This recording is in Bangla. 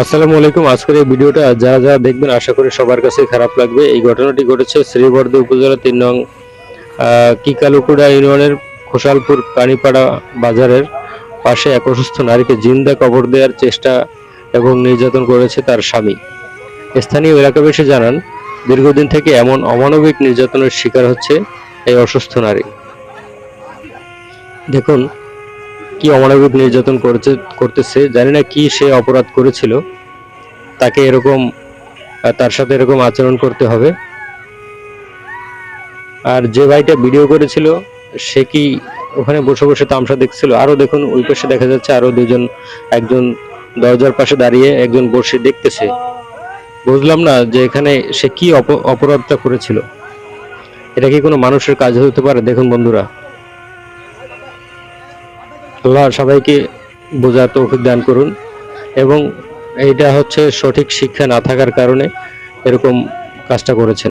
আসসালামু আলাইকুম। আজকের এই ভিডিওটা যারা যারা দেখবেন, আশা করি সবার কাছে খারাপ লাগবে। এই ঘটনাটি ঘটেছে শ্রীবর্ধ উপজেলা তিন নং কিকালুকুড়া ইউনিয়নের খোসালপুর কানিপাড়া বাজারের পাশে এক অসুস্থ নারীকে জিন্দা কবর দেওয়ার চেষ্টা এবং নির্যাতন করেছে তার স্বামী। স্থানীয় এলাকাবাসী জানান, দীর্ঘদিন থেকে এমন অমানবিক নির্যাতনের শিকার হচ্ছে এই অসুস্থ নারী। দেখুন কি অমানবিক নির্যাতন করছে, করতেছে, জানি না কি সে অপরাধ করেছিল। তাকে এরকম তার সাথে এরকম আচরণ করতে হবে। আর যে ভাইটা ভিডিও করেছিল, সে কি ওখানে বসে বসে তামসা দেখছিল? আরও দেখুন, ওই পাশে দেখা যাচ্ছে আরও দুজন, একজন দরজার পাশে দাঁড়িয়ে একজন বসে দেখতেছে। বুঝলাম না যে এখানে সে কি অপ- অপরাধটা করেছিল। এটা কি কোনো মানুষের কাজ হতে পারে? দেখুন বন্ধুরা। আল্লাহ সবাইকে বোঝার তৌফিক দান করুন এবং এইটা হচ্ছে সঠিক শিক্ষা না থাকার কারণে এরকম কাজটা করেছেন।